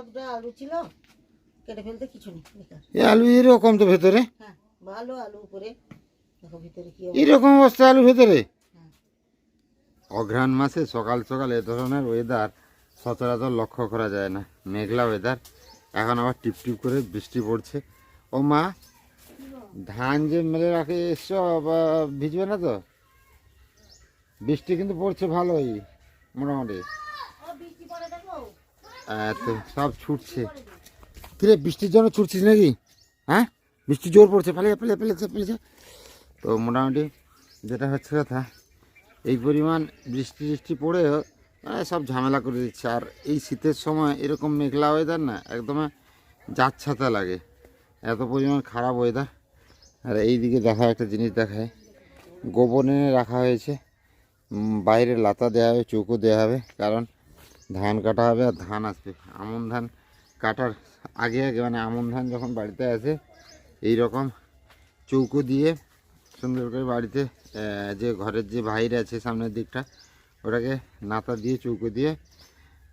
কতটা আলু ছিল কেটে ফেলতে কিছু নেই বেকার। এই আলু এরকম তো ভেতরে? হ্যাঁ ভালো আলু উপরে। দেখো ভিতরে কি অবস্থা। এরকম অবস্থা আলু ভেতরে? হ্যাঁ। অঘ্রাণ মাসে সকাল সকাল এ ধরনের ওয়েদার সচরাচর লক্ষ্য করা যায় না। মেঘলা ওয়েদার এখন আবার টিপ টিপ করে বৃষ্টি পড়ছে। ও মা ধান যে মেলে রাখে এসছো বা ভিজবে না তো? বৃষ্টি কিন্তু পড়ছে ভালোই মোটামুটি। আহ, তো সব ছুটছে। কিরে বৃষ্টির জন্য ছুটছিস নাকি? হ্যাঁ? বৃষ্টি জোর পড়ছে ফেলে ফেলে ফেলেছে ফেলেছে তো মোটামুটি যেটা হচ্ছে কথা এই পরিমাণ বৃষ্টি বৃষ্টি পড়েও মানে সব ঝামেলা করে দিচ্ছে। আর এই শীতের সময় এরকম মেঘলা ওয়েদার না একদম যাচ্ছাতা লাগে। এত পরিমাণ খারাপ ওয়েদার আর এই দিকে দেখা একটা জিনিস দেখায় গোবর এনে রাখা হয়েছে। বাইরে লাতা দেওয়া হবে চৌকো দেওয়া হবে কারণ ধান কাটা হবে আর ধান আসবে আমন ধান কাটার আগে আগে মানে আমন ধান যখন বাড়িতে আসে এই রকম চৌকো দিয়ে সুন্দর করে বাড়িতে যে ঘরের যে ভাইর আছে সামনের দিকটা, ওটাকে নাতা দিয়ে, চৌকো দিয়ে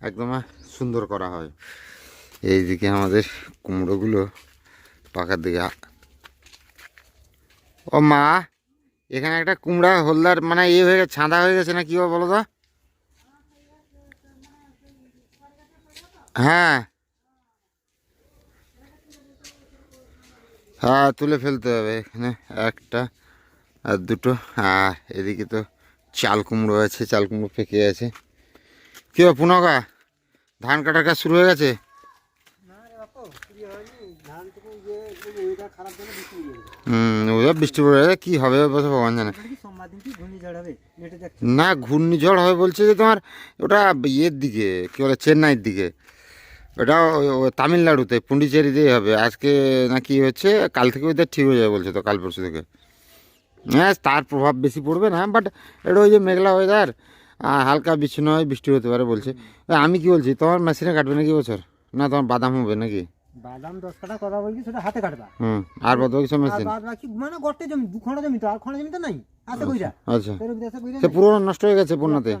একদম সুন্দর করা হয়। এইদিকে আমাদের কুমড়োগুলো পাকার দিকে ও মা, এখানে একটা কুমড়া হলদার মানে ইয়ে হয়ে গেছে, ছাঁদা হয়ে গেছে না কি বলো তো? হ্যাঁ। হ্যাঁ তুলে ফেলতে হবে এখানে একটা আর দুটো। আর এদিকে তো চাল কুমড়ো আছে, চাল কুমড়ো পেকে আছে কি পুনগা ধান কাটার কাজ শুরু হয়ে গেছে? বৃষ্টি পড়ে কী হবে বসে ভগবান জানে। না, ঘূর্ণিঝড় হবে বলছে যে তোমার ওটা ইয়ের দিকে, কী বলে, চেন্নাইয়ের দিকে। ওটা তামিলনাড়ুতে পুন্ডিচেরিতেই হবে। আজকে নাকি হচ্ছে কাল থেকে ওদের ঠিক হয়ে যাবে বলছে তো কাল পরশু থেকে। হ্যাঁ তার প্রভাব বেশি পড়বে না বাট এটা ওই যে মেঘলা ওয়েদার হালকা বিচ্ছিন্ন হয় বৃষ্টি হতে পারে বলছে। আমি কি বলছি তোমার মেশিনে কাটবে নাকি বছর? না তোমার বাদাম হবে নাকি? বাদাম দশ কাটা কথা বলছি সেটা হাতে কাটবা। হুম আর বাদ বাকি সব মেশিন? বাদ বাকি মানে গর্তে জমি দু খন্ড জমি তো আর খন্ড জমি তো নাই। আছে কইরা। আচ্ছা। তোর বিদেশে কইরা সে পুরো নষ্ট হয়ে গেছে বন্যাতে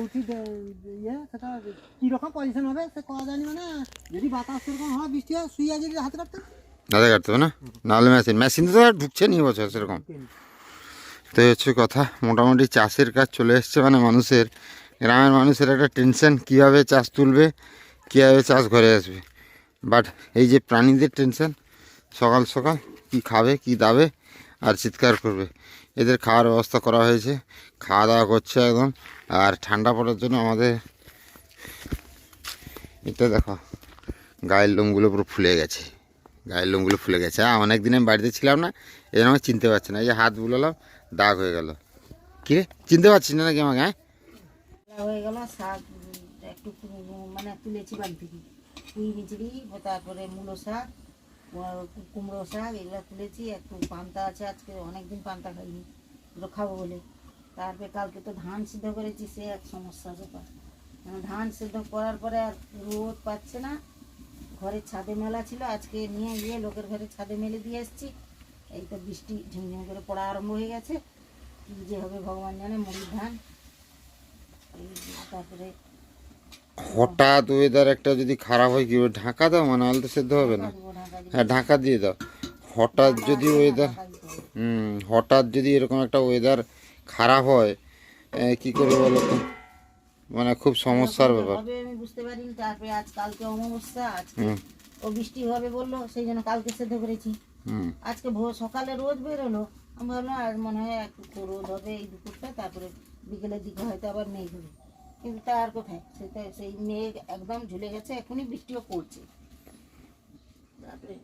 ওইটি ইয়ে দাদা কাটতে হবে না? নাহলে মেশিন মেশিন তো আর ঢুকছে নি বছর সেরকম। তো হচ্ছে কথা, মোটামুটি চাষের কাজ চলে এসছে মানে মানুষের, গ্রামের মানুষের একটা টেনশন কীভাবে চাষ তুলবে, কীভাবে চাষ ঘরে আসবে। বাট এই যে প্রাণীদের টেনশন সকাল সকাল কি খাবে, কি দাবে, আর চিৎকার করবে। এদের খাওয়ার ব্যবস্থা করা হয়েছে, খাওয়া দাওয়া করছে একদম। আর ঠান্ডা পড়ার জন্য আমাদের এটা দেখো, গায়ের লোমগুলো পুরো ফুলে গেছে। গায়ের লোমগুলো ফুলে গেছে। হ্যাঁ অনেক দিন আমি বাড়িতে ছিলাম না, এই জন্য আমি চিনতে পারছি না। এই যে হাত বুলালাম, দাগ হয়ে গেল। কি রে? চিনতে পারছিস না নাকি আমাকে হ্যাঁ? হয়ে শাক, একটু মানে তুলেছি থেকে। তারপরে মূলো শাক, কুমড়ো শাক, এগুলো তুলেছি। একটু পান্তা আছে, আজকে অনেকদিন পান্তা খাইনি। খাব বলে। তারপরে কালকে তো ধান সিদ্ধ করেছি সে এক সমস্যা ব্যাপার মানে ধান সিদ্ধ করার পরে আর রোদ পাচ্ছে না। ঘরের ছাদে মেলা ছিল আজকে নিয়ে গিয়ে লোকের ঘরে ছাদে মেলে দিয়ে এসেছি। এই তো বৃষ্টি ঝিমঝিম করে পড়া আরম্ভ হয়ে গেছে। কী যে হবে ভগবান জানে মুড়ির ধান। তারপরে হঠাৎ ওয়েদার একটা যদি খারাপ হয় কি ঢাকা দাও মানে নাহলে তো সেদ্ধ হবে না। হ্যাঁ ঢাকা দিয়ে দাও। হঠাৎ যদি ওয়েদার। হুম হঠাৎ যদি এরকম একটা ওয়েদার খারাপ হয় কি করে বলো তো? মানে খুব সমস্যার ব্যাপার। আমি বুঝতে পারিনি তারপরে আজ কালকে অমাবস্যা আজকে ও বৃষ্টি হবে বলল সেই জন্য কালকে সেদ্ধ করেছি। আজকে ভোর সকালে রোদ বেরোলো। আমি ভাবলাম আর মনে হয় একটু রোদ হবে এই দুপুরটা তারপরে বিকেলের দিকে হয়তো আবার মেঘ হবে। কিন্তু তা আর কোথায়? সেটা সেই মেঘ একদম ঝুলে গেছে এখনই বৃষ্টিও পড়ছে। তারপরে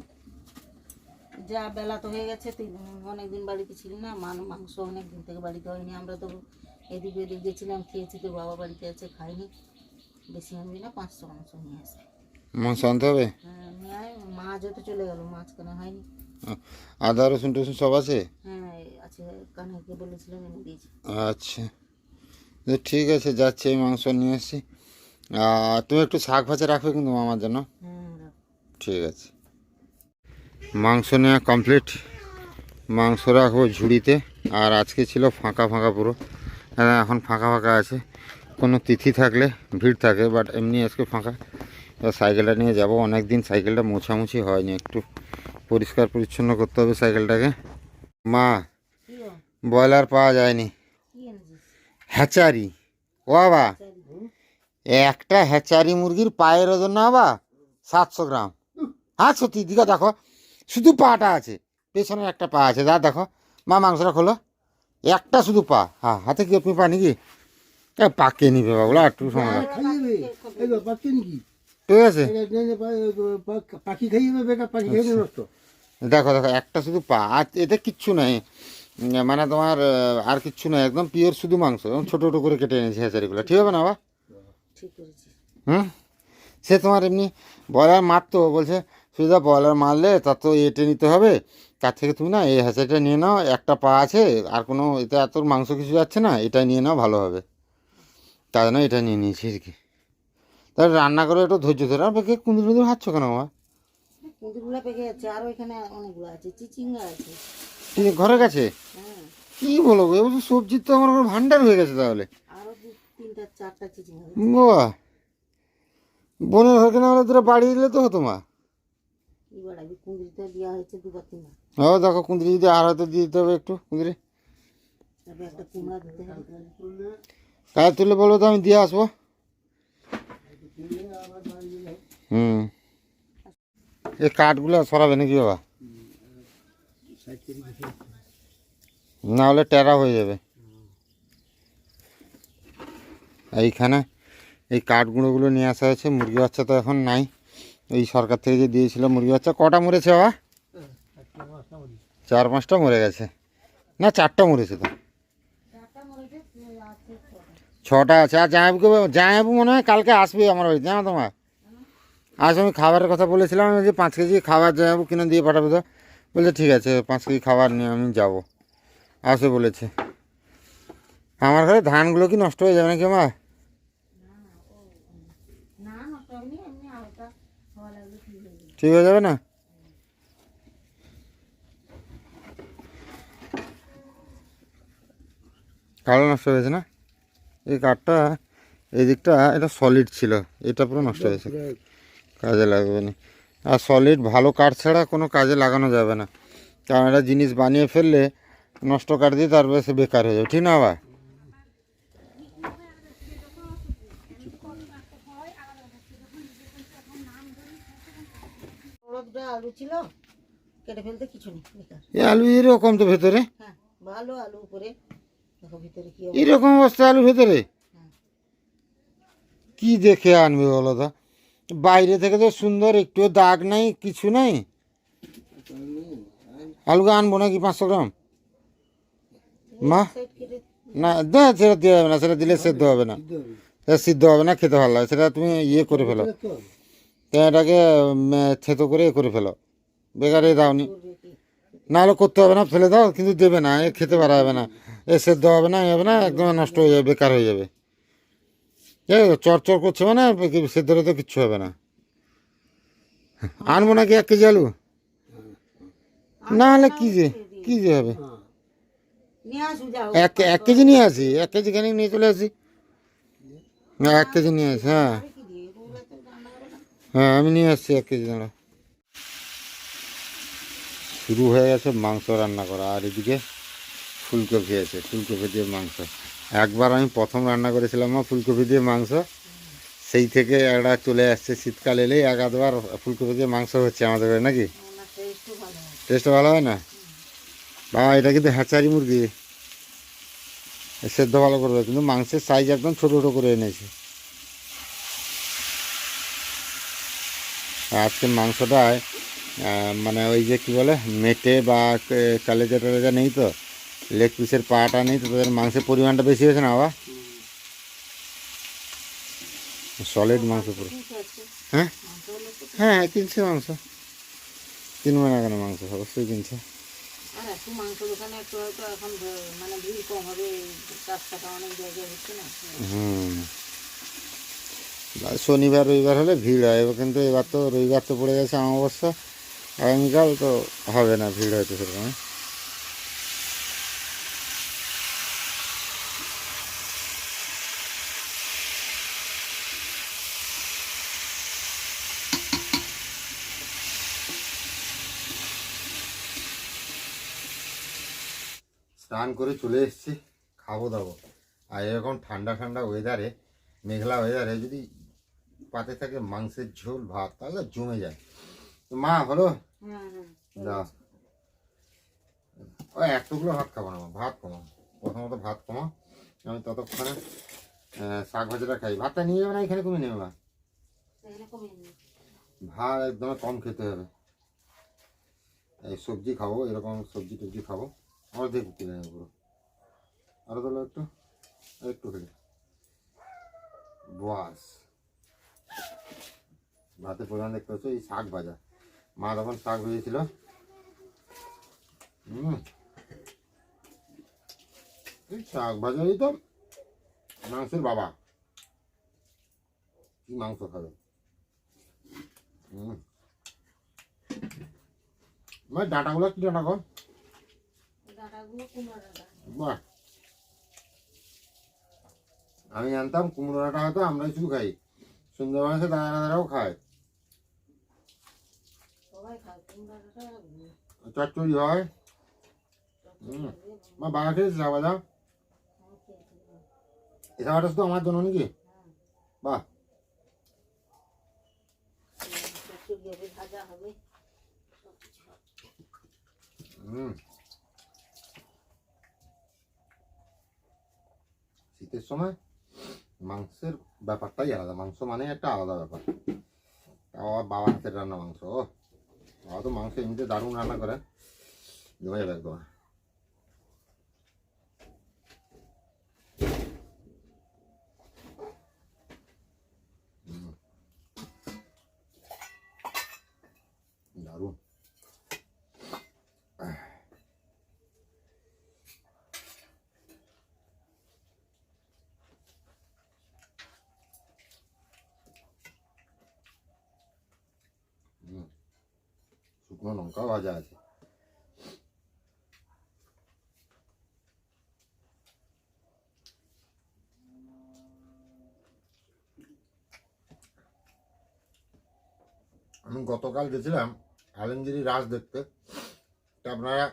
যা বেলা তো হয়ে গেছে তুই অনেকদিন বাড়িতে ছিলি না মান মাংস অনেক দিন থেকে বাড়িতে হয়নি। আমরা তো এদিক ওদিক গেছিলাম খেয়েছি তোর বাবা বাড়িতে আছে খাইনি বেশি আনবি না পাঁচশো মাংস নিয়ে আসবে আনতে হবে? হ্যাঁ মাছ চলে গেল মাছ কেনা হয়নি। আদা রসুন টসুন সব আছে? হ্যাঁ আছে বলেছিলাম এনে দিয়েছি। আচ্ছা। ঠিক আছে যাচ্ছি আমি মাংস নিয়ে আর তুমি একটু শাক ভাজা রাখবে কিন্তু আমার জন্য? হ্যাঁ ঠিক আছে। মাংস নেওয়া কমপ্লিট মাংস রাখব ঝুড়িতে, আর আজকে ছিল ফাঁকা ফাঁকা পুরো। হ্যাঁ এখন ফাঁকা ফাঁকা আছে। কোনো তিথি থাকলে, ভিড় থাকে বাট এমনি আজকে ফাঁকা। সাইকেলটা নিয়ে যাব। অনেক দিন সাইকেলটা মোছামুছি হয়নি, একটু পরিষ্কার পরিচ্ছন্ন করতে হবে সাইকেলটাকে। মা, ব্রয়লার পাওয়া যায়নি। হ্যাচারি, ও বাবা। একটা হ্যাচারি মুরগির পায়ের ওজন না বাবা? সাতশো গ্রাম। হ্যাঁ সত্যি দিকে দেখো। শুধু পাটা আছে পেছনে একটা পা আছে দা দেখো মা মাংসটা খোলো একটা শুধু পা হ্যাঁ হাতে কি আপনি পা নাকি? এ পাকে নিবে বাবুলা একটু সময় ঠিক আছে নষ্ট? দেখো দেখো একটা শুধু পা আর এতে কিচ্ছু নাই। মানে তোমার আর কিচ্ছু নাই একদম পিওর শুধু মাংস একদম ছোটো ছোটো করে কেটে এনেছি হ্যাচারিগুলো ঠিক হবে না বা হুম? সে তোমার এমনি ব্রয়লার মারতো বলছে সুবিধা ব্রয়লার মারলে তার তো এটে নিতে হবে। তার থেকে তুমি না এই হ্যাচারিটা নিয়ে নাও একটা পা আছে আর কোনো এতে এত মাংস কিছু যাচ্ছে না এটা নিয়ে নাও ভালো হবে। তার জন্য এটা নিয়ে নিয়েছি আর কি। তাহলে রান্না করে একটু ধৈর্য ধরে আর বেঁকে কুঁদুর কুঁদুর হাঁটছো কেন আমার কুঁদুরগুলো পেকে যাচ্ছে আরও এখানে অনেকগুলো আছে চিচিঙ্গা আছে। ঘরে গেছে হ্যাঁ। কি বলো গো এবছর সবজির তো আমার কোনো ভান্ডার হয়ে গেছে তাহলে। তিনটা চারটা চিচিঙ্গা বাহ! বোনের ঘরকে না হলে তোরা বাড়ি দিলে তো হতো মা। দেওয়া হয়েছে দুবার তিনবার ও দেখো কুঁদরি যদি আর হয়তো দিয়ে দিতে হবে একটু কুঁদরি। তারপরে একটা কুমড়া দিতে হবে কাজ তুলে বলব তো আমি দিয়ে আসব। হুম। এই কাঠগুলো সরাবে নাকি বাবা? না হলে টেরা হয়ে যাবে। এইখানে এই কাঠগুঁড়োগুলো নিয়ে আসা হয়েছে মুরগি বাচ্চা তো এখন নাই। এই সরকার থেকে যে দিয়েছিল মুরগি বাচ্চা, কটা মরেছে বাবা? চার পাঁচটা মরে গেছে। না, চারটা মরেছে তো। ছটা আছে। আর জামাইবুকে জামাইবু মনে হয় কালকে আসবে আমার বাড়িতে, জানো তোমার? আজ আমি খাবারের কথা বলেছিলাম, আমি যে পাঁচ কেজি খাবার জামাইবু কিনে দিয়ে পাঠাবে তো। বলছে, ঠিক আছে, পাঁচ কেজি খাবার নিয়ে আমি যাব। আসবে বলেছে। আমার ঘরে ধানগুলো কি নষ্ট হয়ে যাবে নাকি মা না নষ্ট হয়নি এমনি হালকা হওয়া লাগলে ঠিক হয়ে যাবে না? কালো নষ্ট হয়েছে না? এই কাঠটা, এই দিকটা, এটা সলিড ছিল। এটা পুরো নষ্ট হয়েছে। কাজে লাগবে না। আর সলিড ভালো কাঠ ছাড়া কোনো কাজে লাগানো যাবে না। কারণ একটা জিনিস বানিয়ে ফেললে নষ্ট কাঠ দিয়ে তারপরে সে বেকার হয়ে যাবে। ঠিক না আবার আলু ছিল কেটে ফেলতে কিছু নেই বেকার। এই আলু এরকম তো ভেতরে? হ্যাঁ ভালো আলু উপরে। দেখো ভিতরে কি এরকম অবস্থা আলু ভেতরে? কি দেখে আনবে বলো তো? বাইরে থেকে তো সুন্দর একটু দাগ নাই কিছু নাই? আলুকে আনব নাকি পাঁচশো গ্রাম? মা? না দে সেটা দেওয়া হবে না সেটা দিলে সেদ্ধ হবে না। সেটা সিদ্ধ হবে না খেতে ভালো লাগে। সেটা তুমি ইয়ে করে ফেলো। এটাকে থেতো করে এ করে ফেলো। বেকারে দাওনি। করবে কি না হলে করতে হবে না, ফেলে দাও, কিন্তু দেবে না, এ খেতে পারা যাবে না। এ সেদ্ধ হবে না হবে না, একদম নষ্ট হয়ে যাবে, বেকার হয়ে যাবে। ঠিক আছে চর চর করছে মানে সেদ্ধ তো কিচ্ছু হবে না। আনব নাকি এক কেজি আলু? না হলে কি যে কি যে হবে? এক এক কেজি নিয়ে আসি, এক কেজি কেন নিয়ে চলে আসি। এক কেজি নিয়ে আসি হ্যাঁ কি দিয়ে এগুলো তো রান্না করে না হ্যাঁ আমি নিয়ে আসছি এক কেজি দাঁড়া শুরু হয়ে গেছে মাংস রান্না করা, আর এদিকে ফুলকপি আছে, ফুলকপি দিয়ে মাংস। একবার আমি প্রথম রান্না করেছিলাম মা, ফুলকপি দিয়ে মাংস। সেই থেকে একটা চলে আসছে শীতকাল এলেই এক আধবার ফুলকপি দিয়ে মাংস হচ্ছে আমাদের ঘরে নাকি? টেস্ট ভালো হয় না? বাবা, এটা কিন্তু হ্যাঁচারি মুরগি। সেদ্ধ ভালো করবে, কিন্তু মাংসের সাইজ একদম ছোটো ছোটো করে এনেছে। আজকে মাংসটায় মানে ওই যে কি বলে মেটে বা কালেজা টালেজা নেই তো লেগ পিসের পাটা নেই তো তাদের মাংসের পরিমাণটা বেশি হয়েছে না বাবা? সলিড মাংস পুরো। হ্যাঁ? হ্যাঁ কিনছে মাংস। কিনবে না কেন মাংস? অবশ্যই কিনছে। মানে হুম। শনিবার, রবিবার হলে ভিড় হয়। এবার কিন্তু এবার তো, রবিবার তো পড়ে গেছে অমাবস্যা। আগামীকাল তো হবে না ভিড় হয়তো সেরকম। স্নান করে চলে এসছি, খাব দাবো। আর এরকম ঠান্ডা ঠান্ডা ওয়েদারে মেঘলা ওয়েদারে যদি পাতে থাকে মাংসের ঝোল ভাত তাহলে জমে যায়। তো মা হলো এক টুকরো ভাত খাব না ভাত কমাও প্রথমত ভাত কমাও আমি ততক্ষণে শাক ভাজাটা খাই। ভাতটা নিয়ে যাবে না এখানে নেবে কমিয়ে নিই ভাত একদম কম খেতে হবে। এই সবজি খাব এরকম সবজি টবজি খাব। অর্ধেক কিনে নেব পুরো। আরও তোলো একটু একটু খেলে বাস। ভাতের পরিমাণ দেখতে পাচ্ছ এই শাক ভাজা। মা তখন শাক ভেজেছিল। হুম এই শাক ভাজাই তো মাংসের বাবা। কি মাংস খাবে? হুম মানে ডাটাগুলো কি ডাটা ডাঁটা। বাহ। আমি জানতাম কুমড়ো ডাঁটা হয়তো আমরাই শুধু খাই। সুন্দরবনে সে দাদা দাদারাও খায় সবাই খায় কুমড়ো ডাঁটা চচ্চড়ি হয়। মা বাবা খেয়েছিস বাবা এ খাবারটা শুধু আমার জন্য নাকি বাহ শীতের সময় মাংসের ব্যাপারটাই আলাদা মাংস মানে একটা আলাদা ব্যাপার বাবার হাতের রান্না মাংস বাবা তো মাংস এমনিতে দারুণ রান্না করেন। জমে যাবে একদম হুম। দারুণ হুম। শুকনো লঙ্কাও ভাজা আছে। আমি গতকাল গেছিলাম আলমগিরি রাস দেখতে। আপনারা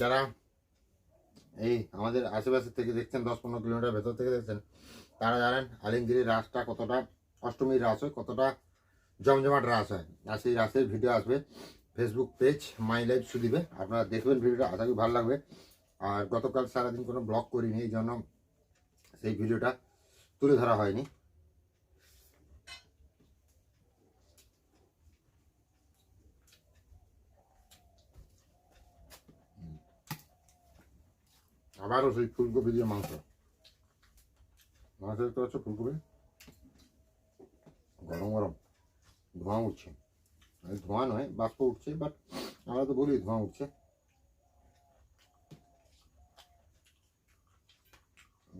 যারা এই আমাদের আশেপাশে থেকে দেখছেন, দশ পনেরো কিলোমিটার ভেতর থেকে দেখছেন, তারা জানেন আলিমগিরি রাসটা কতটা অষ্টমীর রাস হয়, কতটা জমজমাট রাস হয়। আর সেই রাসের ভিডিও আসবে। ফেসবুক পেজ মাই লাইফ সুদিবে আপনারা দেখবেন ভিডিওটা, আশা করি ভালো লাগবে। আর গতকাল সারাদিন কোনো ব্লগ করিনি, এই জন্য সেই ভিডিওটা তুলে ধরা হয়নি। আবারও সেই ফুলকপি দিয়ে মাংস। মাংস দেখতে পাচ্ছ ফুলকপি? গরম গরম, ধোঁয়া উঠছে। ধোঁয়া নয় বাষ্প উঠছে বাট আমরা তো বলি ধোঁয়া উঠছে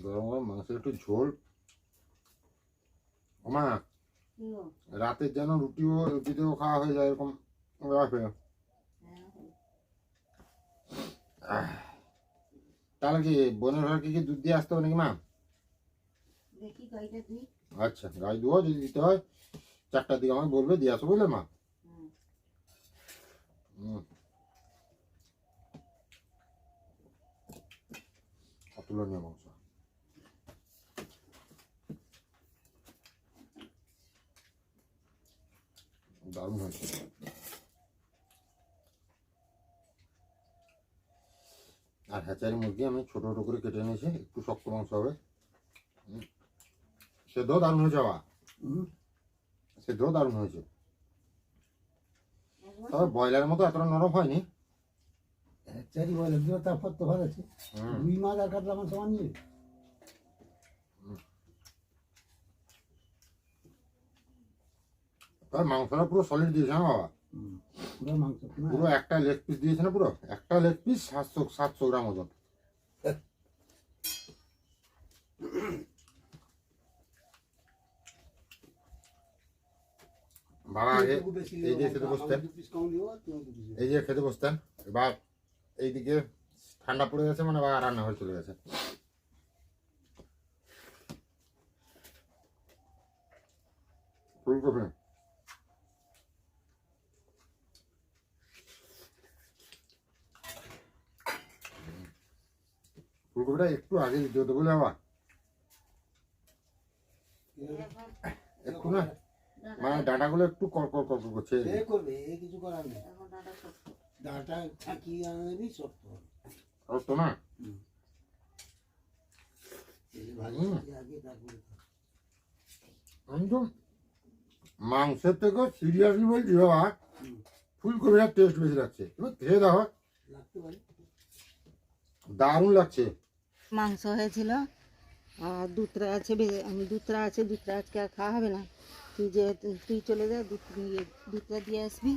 গরম গরম মাংসের একটু ঝোল গো? রাতের যেন রুটিও রুটিতেও খাওয়া হয়ে যায় এরকম ব্যাপার। হ্যাঁ, তাহলে কি বোনের ঘর কি দুধ দিয়ে আসতে হবে নাকি মা আচ্ছা গাই দুয়াও যদি দিতে হয় চারটার দিকে আমাকে বলবে দিয়ে আসো বুঝলে মা। অতুলনীয় মাংস দারুণ হয়েছে আর হ্যাচারি মুরগি আমি ছোট ছোট করে কেটে নিয়েছি একটু শক্ত মাংস হবে। হুম। সেদ্ধ দারুণ হয়েছে বাবা। সেদ্ধ দারুণ হয়েছে। তবে ব্রয়লারের মতো এতটা নরম হয়নি। চারি বলে দিও তারপর তো ভালো আছে। দুই মাছ আর কাটলাম আমার সমান নিয়ে। তবে মাংসটা পুরো সলিড দিয়েছে না বাবা? পুরো মাংস। পুরো একটা লেগ পিস দিয়েছে না পুরো? একটা লেগ পিস সাতশো সাতশো গ্রাম ওজন। বাবা আগে এই যে খেতে বসতেন এই যে খেতে বসতেন এবার এইদিকে ঠান্ডা পড়ে গেছে মানে বা রান্না হয়ে চলে গেছে। ফুলকপি ফুলকপিটা একটু আগে দিতে হতো বলে আবার একটু না মানে ডাঁটাগুলো একটু কড়কড় কড়কড় করছে এ করবে এ কিছু করার নেই। এখন ডাঁটা শক্ত। ডাটা থাকিয়ে আনবি শক্ত হবে। আর তো না? খাও। একদম মাংসের থেকেও সিরিয়াসলি বলছি বাবা। ফুলকপিটা টেস্ট বেশি লাগছে। এবার খেয়ে দেখো। লাগতে দারুণ লাগছে। মাংস হয়েছিল। আর দুধরা আছে আমি দুধরা আছে দুধরা আজকে আর খাওয়া হবে না। যে তুই চলে যা দুধ নিয়ে দুধটা দিয়ে আসবি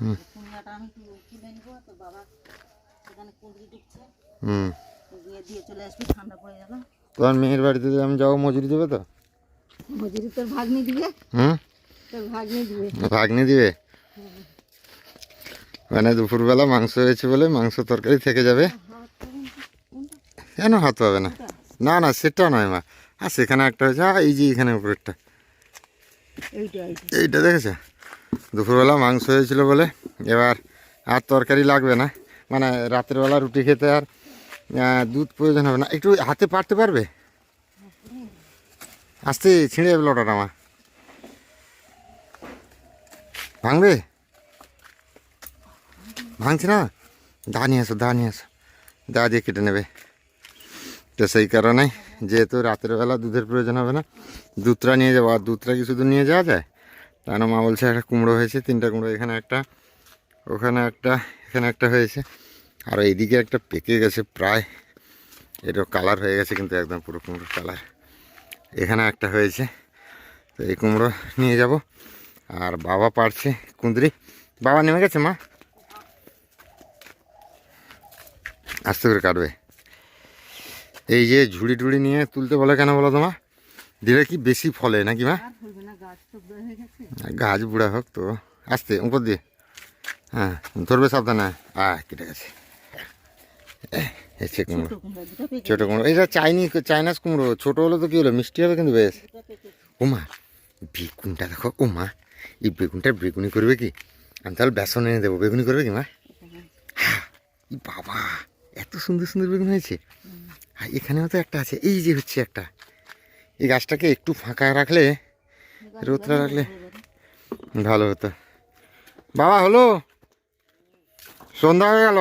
হুম। কুমড়াটা আমি তু- তুলে নিবো তো বাবা সেখানে কুঁদরি ঢুকছে হুম দিয়ে দিয়ে চলে আসবি ঠান্ডা পড়ে গেল তোমার মেয়ের বাড়িতে যে আমি যাব মজুরি দেবে তো মজুরি তোর ভাগ্নি দিবে হুম তোর ভাগ্নি দিবে ভাগ্নি দিবে মানে দুপুরবেলা মাংস হয়েছে বলে মাংস তরকারি থেকে যাবে কেন হাত পাবে না না না সেটা নয় মা আর সেখানে একটা হয়েছে আ, এই যে এখানে উপরেরটা এইটা দেখেছ? দুপুরবেলা মাংস হয়েছিল বলে এবার আর তরকারি লাগবে না। মানে রাতের রুটি খেতে আর দুধ প্রয়োজন হবে না। একটু হাতে পারতে পারবে? আস্তে ছিঁড়ে যাবে লটাটা আমার ভাঙবে? ভাঙছে না? দা নিয়ে আসো দা নিয়ে আসো দা দিয়ে কেটে নেবে। তো সেই কারণে যেহেতু রাতের বেলা দুধের প্রয়োজন হবে না, দুধটা নিয়ে যাব। আর দুধটা কি শুধু নিয়ে যাওয়া যায়? কেন মা বলছে একটা কুমড়ো হয়েছে, তিনটা কুমড়ো, এখানে একটা, ওখানে একটা, এখানে একটা হয়েছে। আর এইদিকে একটা পেকে গেছে প্রায়। এটা কালার হয়ে গেছে কিন্তু একদম পুরো কুমড়োর কালার। এখানে একটা হয়েছে, তো এই কুমড়ো নিয়ে যাব। আর বাবা পারছে, কুঁদরি। বাবা নেমে গেছে মা? আস্তে করে কাটবে। এই যে ঝুড়ি টুড়ি নিয়ে তুলতে বলে কেন বলো তোমা? দিলে কি বেশি ফলে নাকি মা? গাছ বড় হোক তো। আসতে উপর দিয়ে। হ্যাঁ ধরবে সাবধানে। আহ কেটে গেছে। এসে কুমড়ো। ছোট কুমড়া এটা চাইনি চাইনাস কুমড়ো। ছোটো হলে তো কি হলো? মিষ্টি হবে কিন্তু বেশ। ওমা বেগুনটা দেখো ওমা এই বেগুনটা বেগুনি করবে কি? আমি তাহলে বেসন এনে দেবো। বেগুনি করবে কি মা? হ্যাঁ বাবা এত সুন্দর সুন্দর বেগুন হয়েছে। এখানেও তো একটা আছে। এই যে হচ্ছে একটা। এই গাছটাকে একটু ফাঁকা রাখলে রোদটা রাখলে ভালো হতো। বাবা হলো? সন্ধ্যা হয়ে গেল।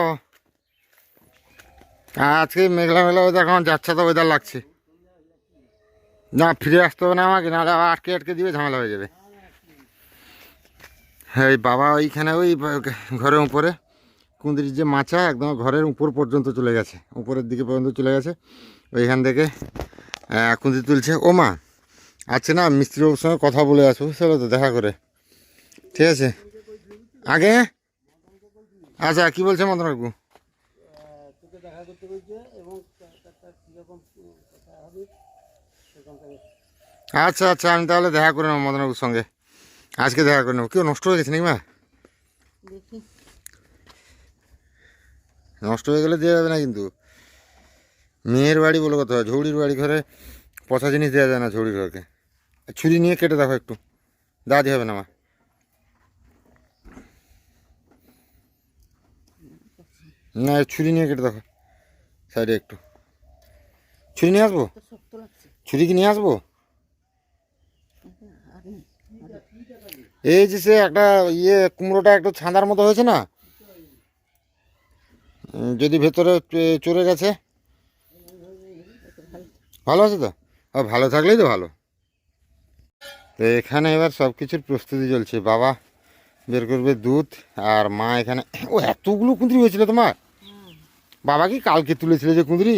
আজকে মেঘলা মেঘলা ওয়েদার এখন যাচ্ছে তো ওয়েদার লাগছে। না ফিরে আসতে হবে না আমাকে নাহলে আবার আটকে আটকে দিবে ঝামেলা হয়ে যাবে। হ্যাঁ এই বাবা ওইখানে ওই ঘরের উপরে। কুঁদরির যে মাচা একদম ঘরের উপর পর্যন্ত চলে গেছে, উপরের দিকে পর্যন্ত চলে গেছে। ওইখান থেকে কুঁদরি তুলছে। ও মা আচ্ছা না মিস্ত্রিবাবুর সঙ্গে কথা বলে আসব, চলো তো দেখা করে। ঠিক আছে? আগে? আচ্ছা কি বলছে মদন কাকু? দেখা আচ্ছা আচ্ছা আমি তাহলে দেখা করে নেব মদন কাকুর সঙ্গে। আজকে দেখা করে নেব। কেউ নষ্ট হয়ে গেছে নাকি মা? দেখি। নষ্ট হয়ে গেলে দেওয়া যাবে না কিন্তু। মেয়ের বাড়ি বলে কথা ঝৌড়ির বাড়ি ঘরে পচা জিনিস দেওয়া যায় না ঝৌড়ির ঘরকে। ছুরি নিয়ে কেটে দেখো একটু দাদি হবে না আমার না ছুরি নিয়ে কেটে দেখো, সাইডে একটু। ছুরি নিয়ে আসব? ছুরি কি নিয়ে আসব? এই যে সে একটা ইয়ে কুমড়োটা একটু ছাঁদার মতো হয়েছে না? যদি ভেতরে চড়ে গেছে? ভালো আছে তো? ও ভালো থাকলেই তো ভালো। তো এখানে এবার সব কিছুর প্রস্তুতি চলছে। বাবা বের করবে দুধ আর মা এখানে ও এতগুলো কুঁদরি হয়েছিল তোমার? বাবা কি কালকে তুলেছিলে যে কুঁদরি?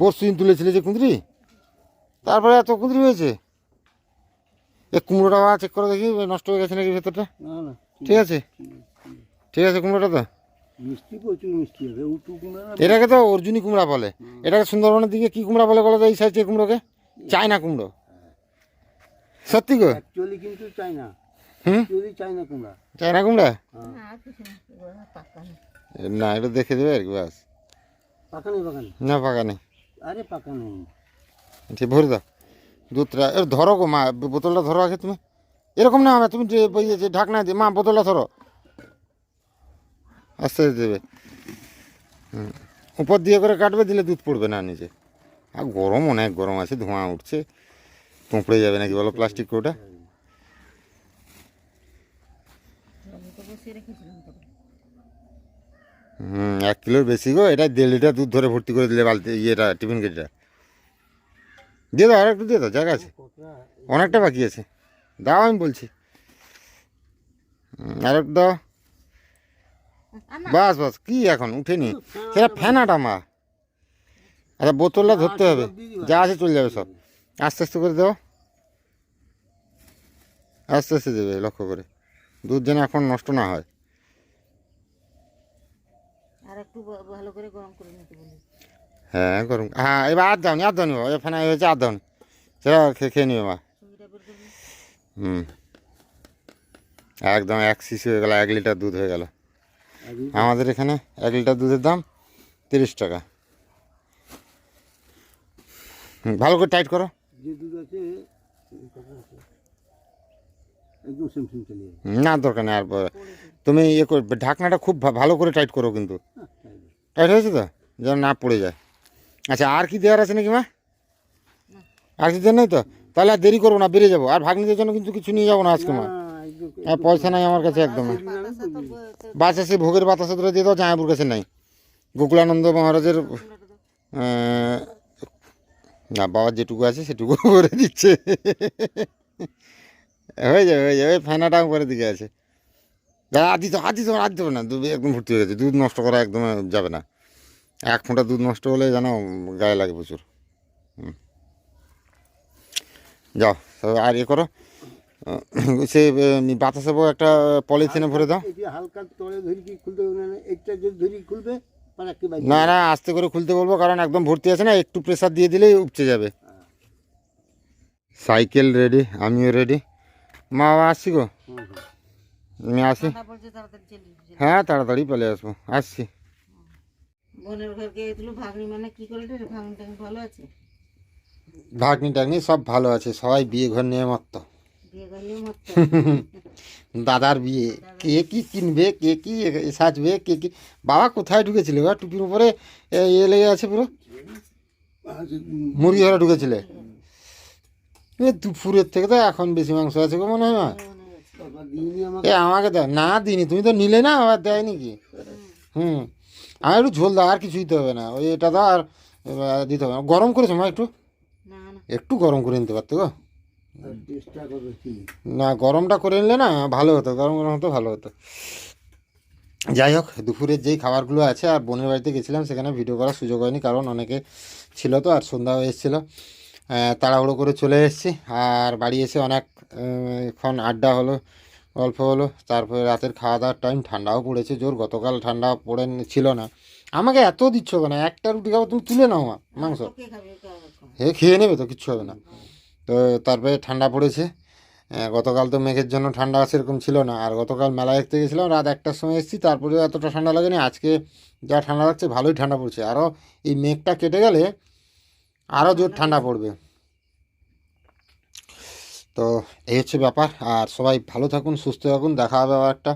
পরশু দিন তুলেছিলে যে কুঁদরি? তারপরে এত কুঁদরি হয়েছে? এ কুমড়োটা চেক করে দেখি নষ্ট হয়ে গেছে নাকি ভেতরটা? ঠিক আছে? ঠিক আছে কুমড়োটা তো? মিষ্টি প্রচুর মিষ্টি হবে উটু কুমড়া এটাকে তো অর্জুনী কুমড়া বলে। এটাকে সুন্দরবনের দিকে কি কুমড়া বলে বলো তো এই সাইজের কুমড়োকে? চায়না কুমড়ো। সত্যি গো? অ্যাকচুয়ালি কিন্তু চাই হুম? অ্যাকচুয়ালি চাই কুমড়া। চায়না কুমড়া? না কিছু না এটা দেখে দেবে আর কি বাস। পাকা নেই পাকা নেই? না পাকা নেই। আরে পাকা নেই। ঠিক ভরে দাও। দুধটা এর ধরো গো মা বোতলটা ধরো আগে তুমি। এরকম না তুমি যে ঢাকনা দিয়ে মা বোতলটা ধরো। আস্তে আস্তে দেবে। হুম। উপর দিয়ে করে কাটবে, দিলে দুধ পড়বে না নিচে আর গরম অনেক গরম আছে, ধোঁয়া উঠছে। তুঁপড়ে যাবে নাকি বলো প্লাস্টিক কোটা? হুম, এক কিলোর বেশি গো, এটা দেড় লিটার দুধ ধরে ভর্তি করে দিলে বালতি, ইয়েটা, টিফিন কেটটা দিয়ে দাও আর একটু দিয়ে দাও, জায়গা আছে। অনেকটা বাকি আছে। দাও আমি বলছি। আর একটু দাও। বাস বাস কি এখন? উঠেনি। সেটা ফ্যানাটা মা। আচ্ছা বোতলটা ধরতে হবে। যা আছে চলে যাবে সব। আস্তে আস্তে করে দাও। আস্তে আস্তে দেবে লক্ষ্য করে। দুধ যেন এখন নষ্ট না হয়। আর একটু ভালো করে গরম করে নিতে বলি। হ্যাঁ গরম। হ্যাঁ এবার আর দাওনি আর দাওনি বাবা। এখানে হয়েছে আর দাওনি সেটা খেয়ে নিবে মা। হুম। একদম এক শিশু হয়ে গেল এক লিটার দুধ হয়ে গেল। আমাদের এখানে এক লিটার দুধের দাম তিরিশ টাকা। হুম, ভালো করে টাইট করো। না দরকার নেই আর তুমি ইয়ে করে ঢাকনাটা খুব ভা- ভালো করে টাইট করো কিন্তু। হ্যাঁ। টাইট হয়েছে। তো? যেন না পড়ে যায়। আচ্ছা আর কি দেওয়ার আছে নাকি মা? আর কিছু দেওয়ার নেই তো? তাহলে আর দেরি করব না বেরিয়ে যাব। আর ভাগ্নিদের জন্য কিন্তু কিছু নিয়ে যাব না আজকে মা। হ্যাঁ পয়সা নাই আমার কাছে একদম। বাতাসা তো তো ভোগের বাতাসে ধরে দিয়ে দাও জামাইপুর কাছে নাই। গোকুলানন্দ মহারাজের। না বাবার যেটুকু আছে সেটুকু করে দিচ্ছে। হয়ে যাবে হয়ে যাবে ফ্যানাটাও করে দিকে আছে। দাদা আর দিতে আর দিতে, আর না, দুধ একদম ভর্তি হয়ে গেছে, দুধ নষ্ট করা একদম যাবে না। এক ফোঁটা দুধ নষ্ট হলে যেন গায়ে লাগে প্রচুর। যাও, আর ইয়ে করো। সে বাতাসে বউ একটা পলিথিনে ভরে দাও। হালকা তলে ধরি কি খুলতে হবে না? যদি ধরি খুলবে মানে না না আস্তে করে খুলতে বলব কারণ একদম ভর্তি আছে না একটু প্রেসার দিয়ে দিলেই উপচে যাবে। সাইকেল রেডি আমিও রেডি মা বাবা আসছি গো। আমি আসি। হ্যাঁ তাড়াতাড়ি চলে আসব। আসছি। বোনের ঘরকে এগুলো ভাগ্নি মানে কি করে ভাগ্নি টাগ্নি ভালো আছে? ভাগ্নি টাগ্নি সব ভালো আছে সবাই বিয়ে ঘর নিয়ে মত্ত। বিয়ে করলেও মত দাদার বিয়ে। কে কি কিনবে কে কি সাজবে কে কি বাবা কোথায় ঢুকেছিল? বা টুপির উপরে এ, ইয়ে লেগে আছে পুরো। মুরগি ঘরে ঢুকেছিলে দুপুরের থেকে তো এখন বেশি মাংস আছে গো মনে হয় না? এ আমাকে দাও না দিনি তুমি তো নিলে না আবার দেয়নি কি? হুম। আমার একটু ঝোল দাও আর কিছু দিতে হবে না। ওই এটা দাও আর দিতে হবে না। গরম করেছ মা একটু? একটু গরম করে নিতে পারতো গো। না গরমটা করে নিলে না ভালো হতো গরম গরম হতো ভালো হতো। যাই হোক দুপুরের যেই খাবারগুলো আছে আর বোনের বাড়িতে গেছিলাম সেখানে ভিডিও করার সুযোগ হয়নি কারণ অনেকে ছিল তো আর সন্ধ্যা হয়ে এসেছিল। তাড়াহুড়ো করে চলে এসেছি আর বাড়ি এসে অনেক আহ, আড্ডা হলো গল্প হলো তারপরে রাতের খাওয়া দাওয়ার টাইম ঠান্ডাও পড়েছে জোর গতকাল ঠান্ডা পড়ে ছিল না। আমাকে এত দিচ্ছ কেন? একটা রুটি খাব তুমি তুলে নাও মাংস? হে খেয়ে নেবে তো কিচ্ছু হবে না। তো তারপরে ঠান্ডা পড়েছে। গতকাল তো মেঘের জন্য ঠান্ডা সেরকম ছিল না। আর গতকাল মেলা দেখতে গেছিলাম, রাত একটার সময় এসেছি, তারপরে এতটা ঠান্ডা লাগেনি। আজকে যা ঠান্ডা লাগছে, ভালোই ঠান্ডা পড়ছে। আরও এই মেঘটা কেটে গেলে আরও জোর ঠান্ডা পড়বে। তো এই হচ্ছে ব্যাপার। আর সবাই ভালো থাকুন, সুস্থ থাকুন। দেখা হবে আবার একটা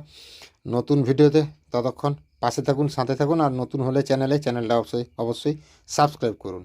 নতুন ভিডিওতে। ততক্ষণ পাশে থাকুন, সাথে থাকুন। আর নতুন হলে চ্যানেলে, চ্যানেলটা অবশ্যই অবশ্যই সাবস্ক্রাইব করুন।